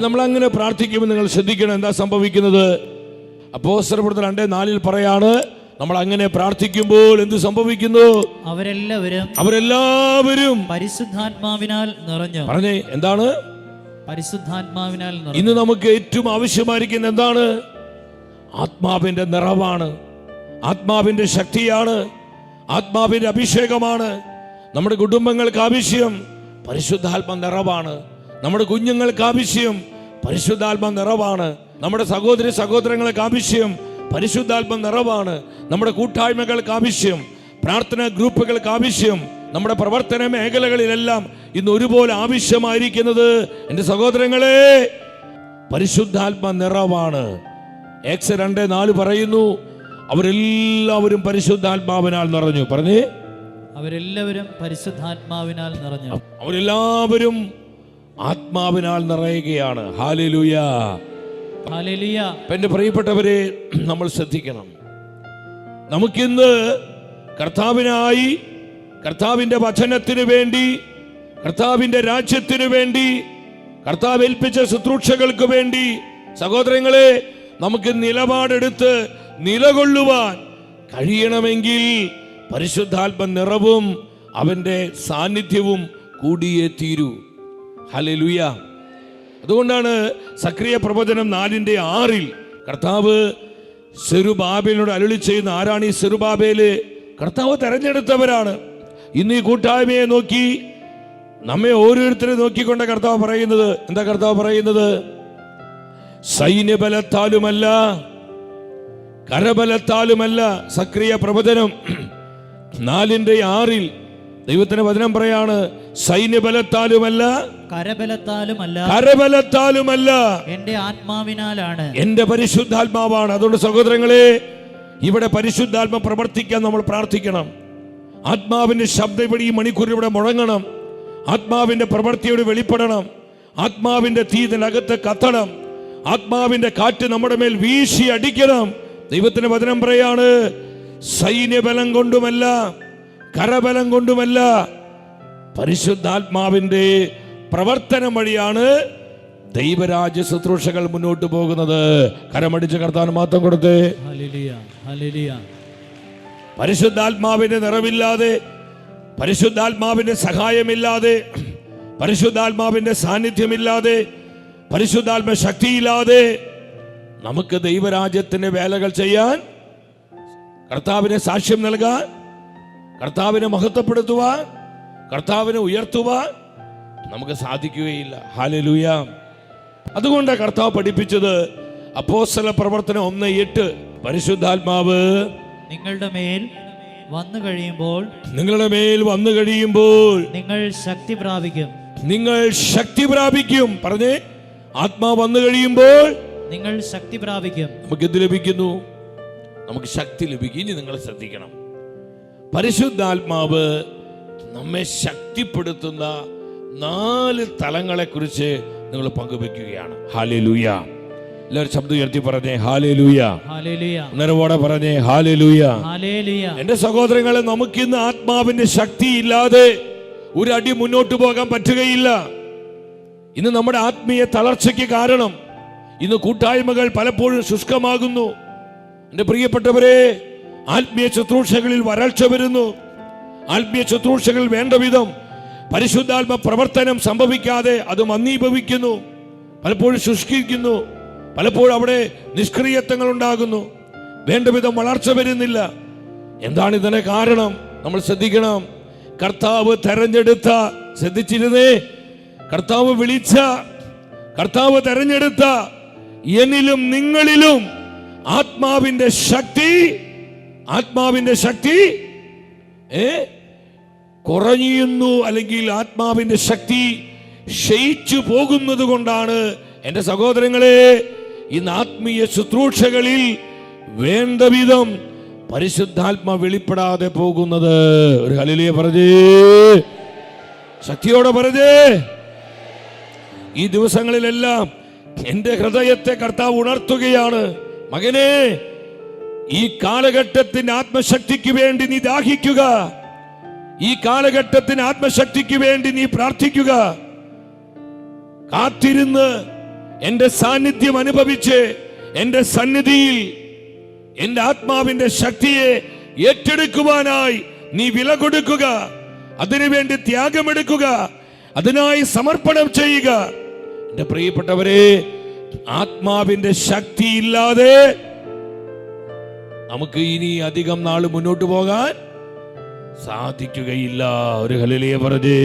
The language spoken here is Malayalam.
നമ്മൾ അങ്ങനെ പ്രാർത്ഥിക്കുമ്പോൾ നിങ്ങൾ ശ്രദ്ധിക്കണം എന്താ സംഭവിക്കുന്നത്. അപ്പോസ്തലപ്രവർത്തനം രണ്ടേ നാലിൽ പറയാണ് നമ്മൾ അങ്ങനെ പ്രാർത്ഥിക്കുമ്പോൾ എന്ത് സംഭവിക്കുന്നു? അവരെല്ലാവരും അവരെല്ലാവരും പരിശുദ്ധാത്മാവിനാൽ നിറഞ്ഞു. പറഞ്ഞേ എന്താണ്? പരിശുദ്ധാത്മാവിനാൽ ഇന്ന് നമുക്ക് ഏറ്റവും ആവശ്യമായിരിക്കുന്ന എന്താണ്? ആത്മാവിന്റെ നിറവാണ്. ആത്മാവിന്റെ ശക്തിയാണ്. ആത്മാവിന്റെ അഭിഷേകമാണ്. നമ്മുടെ കുടുംബങ്ങൾക്ക് ആവശ്യം പരിശുദ്ധാത്മ നിറവാണ്. നമ്മുടെ കുഞ്ഞുങ്ങൾക്ക് ആവശ്യം പരിശുദ്ധാത്മ നിറവാണ്. നമ്മുടെ സഹോദരി സഹോദരങ്ങൾക്ക് ആവശ്യം പരിശുദ്ധാത്മ നിറവാണ്. നമ്മുടെ കൂട്ടായ്മകൾക്ക് ആവശ്യം പ്രാർത്ഥന ഗ്രൂപ്പുകൾക്ക് ആവശ്യം നമ്മുടെ പ്രവർത്തന മേഖലകളിലെല്ലാം ഇന്ന് ഒരുപോലെ ആവശ്യമായിരിക്കുന്നത് എന്റെ സഹോദരങ്ങളെ പരിശുദ്ധാത്മ നിറവാണ്. എക്സ് രണ്ട് നാല് പറയുന്നു അവരെല്ലാവരും പരിശുദ്ധാത്മാവിനാൽ നിറഞ്ഞു. പറഞ്ഞേ? അവരെല്ലാവരും പരിശുദ്ധാത്മാവിനാൽ നിറഞ്ഞു. അവരെല്ലാവരും ആത്മാവിനാൽ നിറയുകയാണ്. ഹാലലുയ എന്റെ പ്രിയപ്പെട്ടവരെ നമ്മൾ ശ്രദ്ധിക്കണം. നമുക്കിന്ന് കർത്താവിനായി കർത്താവിന്റെ വചനത്തിനു വേണ്ടി കർത്താവിന്റെ രാജ്യത്തിനു വേണ്ടി കർത്താവ് ഏൽപ്പിച്ച ശുശ്രൂഷകൾക്ക് വേണ്ടി സഹോദരങ്ങളെ നമുക്ക് നിലപാടെടുത്ത് നിലകൊള്ളുവാൻ കഴിയണമെങ്കിൽ പരിശുദ്ധാത്മ നിറവും അവന്റെ സാന്നിധ്യവും കൂടിയേ തീരൂ. ഹലലുയ അതുകൊണ്ടാണ് സക്രിയ പ്രവചനം നാലിന്റെ ആറിൽ കർത്താവ് സെറുബാബേലിനോട് അരുളി ചെയ്യുന്ന ആരാണ് ഈ സെറുബാബേൽ കർത്താവ് തെരഞ്ഞെടുത്തവരാണ്. ഇന്ന് ഈ കൂട്ടായ്മയെ നോക്കി നമ്മെ ഓരോരുത്തരെ നോക്കിക്കൊണ്ട് കർത്താവ് പറയുന്നത് എന്താ കർത്താവ് പറയുന്നത്? സൈന്യബലത്താലുമല്ല കരബലത്താലുമല്ല സക്രിയ പ്രവചനം നാലിന്റെ ആറിൽ ദൈവത്തിന്റെ വചനം പറയാണ് സൈന്യബലത്താലുമല്ല കരബലത്താലുമല്ല കരബലത്താലുമല്ല. എന്റെ ആത്മാവിനാലാണ്. എന്റെ പരിശുദ്ധാത്മാവാണ്. അതുകൊണ്ട് സഹോദരങ്ങളെ ഇവിടെ പരിശുദ്ധാത്മ പ്രവർത്തിക്കാൻ നമ്മൾ പ്രാർത്ഥിക്കണം. ആത്മാവിന്റെ ശബ്ദം ഇവിടെ ഈ മണിക്കൂറിലൂടെ മുഴങ്ങണം. ആത്മാവിന്റെ പ്രവൃത്തിയോട് വെളിപ്പെടണം. ആത്മാവിന്റെ തീ ഇതിനകത്ത് കത്തണം. ആത്മാവിന്റെ കാറ്റ് നമ്മുടെ മേൽ വീശി അടിക്കണം. ദൈവത്തിന്റെ വചനം പറയാണ് സൈന്യബലം കൊണ്ടുമല്ല കരബലം കൊണ്ടുമല്ല. പരിശുദ്ധാത്മാവിന്റെ പ്രവർത്തനം വഴിയാണ് ദൈവരാജ്യ ശുശ്രൂഷകൾ മുന്നോട്ട് പോകുന്നത്. കരമടിച്ച് കർത്താൻ മാത്രം കൊടുത്തേ. പരിശുദ്ധാത്മാവിന്റെ നിറവില്ലാതെ പരിശുദ്ധാത്മാവിന്റെ സഹായമില്ലാതെ പരിശുദ്ധാത്മാവിന്റെ സാന്നിധ്യമില്ലാതെ പരിശുദ്ധാത്മ ശക്തിയില്ലാതെ നമുക്ക് ദൈവരാജ്യത്തിന്റെ വേലകൾ ചെയ്യാൻ കർത്താവിനെ സാക്ഷ്യം നൽകാൻ കർത്താവിനെ മഹത്വപ്പെടുത്തുവാൻ കർത്താവിനെ ഉയർത്തുവാൻ നമുക്ക് സാധിക്കുകയില്ല. ഹാലലൂയ അതുകൊണ്ട് കർത്താവ് പഠിപ്പിച്ചത് അപ്പോസ്തല പ്രവർത്തനം ഒന്ന് എട്ട് പരിശുദ്ധാത്മാവ്. നിങ്ങളുടെ മേൽ വന്നു കഴിയുമ്പോൾ നിങ്ങളുടെ മേൽ വന്നു കഴിയുമ്പോൾ നിങ്ങൾ ശക്തി പ്രാപിക്കും. നിങ്ങൾ ശക്തി പ്രാപിക്കും. പറഞ്ഞേ ആത്മാ വന്നു കഴിയുമ്പോൾ നിങ്ങൾ ശക്തി പ്രാപിക്കും. നമുക്ക് എന്ത് ലഭിക്കുന്നു? നമുക്ക് ശക്തി ലഭിക്കും. ഇനി നിങ്ങൾ ശ്രദ്ധിക്കണം. പരിശുദ്ധാത്മാവ് നമ്മെ ശക്തിപ്പെടുത്തുന്ന നാല് തലങ്ങളെ കുറിച്ച് നിങ്ങൾ പങ്കുവെക്കുകയാണ്. ഹാലേ ലൂയ എല്ലാവരും ശബ്ദം ഉയർത്തി പറഞ്ഞേ ഹാലേ ലൂയ നിറവോടെ പറഞ്ഞേ ഹാലേ ലൂയ എന്റെ സഹോദരങ്ങളെ നമുക്കിന്ന് ആത്മാവിന്റെ ശക്തി ഇല്ലാതെ ഒരു അടി മുന്നോട്ട് പോകാൻ പറ്റുകയില്ല. ഇന്ന് നമ്മുടെ ആത്മീയ തളർച്ചയ്ക്ക് കാരണം ഇന്ന് കൂട്ടായ്മകൾ പലപ്പോഴും ശുഷ്കമാകുന്നു. എന്റെ പ്രിയപ്പെട്ടവരെ ആത്മീയ ശുശ്രൂഷകളിൽ വരൾച്ച വരുന്നു. ആത്മീയ ശുശ്രൂഷകൾ വേണ്ട വിധം പരിശുദ്ധാത്മ പ്രവർത്തനം സംഭവിക്കാതെ അത് മന്ദീഭവിക്കുന്നു. പലപ്പോഴും ശുഷ്കിക്കുന്നു. പലപ്പോഴും അവിടെ നിഷ്ക്രിയത്വങ്ങൾ ഉണ്ടാകുന്നു. വേണ്ട വിധം വളർച്ച വരുന്നില്ല. എന്താണ് ഇതിന് കാരണം? നമ്മൾ ശ്രദ്ധിക്കണം. കർത്താവ് തെരഞ്ഞെടുത്ത ശ്രദ്ധിച്ചിരുന്നേ? കർത്താവ് വിളിച്ച കർത്താവ് തെരഞ്ഞെടുത്ത എന്നിലും നിങ്ങളിലും ആത്മാവിന്റെ ശക്തി ആത്മാവിന്റെ ശക്തി ഏ? കുറഞ്ഞുന്നു അല്ലെങ്കിൽ ആത്മാവിന്റെ ശക്തി ക്ഷയിച്ചു പോകുന്നത് കൊണ്ടാണ് എന്റെ സഹോദരങ്ങളെ ഇന്ന് ആത്മീയ ശുശ്രൂഷകളിൽ വേണ്ട വിധം പരിശുദ്ധാത്മ വെളിപ്പെടാതെ പോകുന്നത്. ഒരു ഹലിലിയെ പറഞ്ഞേ. ശക്തിയോടെ പറഞ്ഞേ. ഈ ദിവസങ്ങളിലെല്ലാം എന്റെ ഹൃദയത്തെ കർത്താവ് ഉണർത്തുകയാണ്. മകനെ ഈ കാലഘട്ടത്തിന് ആത്മശക്തിക്ക് വേണ്ടി നീ ദാഹിക്കുക. ഈ കാലഘട്ടത്തിന് ആത്മശക്തിക്ക് വേണ്ടി നീ പ്രാർത്ഥിക്കുക. കാത്തിരുന്ന് എന്റെ സാന്നിധ്യം അനുഭവിച്ച് എന്റെ സന്നിധിയിൽ എന്റെ ആത്മാവിന്റെ ശക്തിയെ ഏറ്റെടുക്കുവാനായി നീ വില കൊടുക്കുക. അതിനുവേണ്ടി ത്യാഗമെടുക്കുക. അതിനായി സമർപ്പണം ചെയ്യുക. എന്റെ പ്രിയപ്പെട്ടവരെ ആത്മാവിന്റെ ശക്തി ഇല്ലാതെ നമുക്ക് ഇനി അധികം നാൾ മുന്നോട്ട് പോകാൻ സാധിക്കുകയില്ല. ഒരു ഹലിലിയ പറഞ്ഞേ.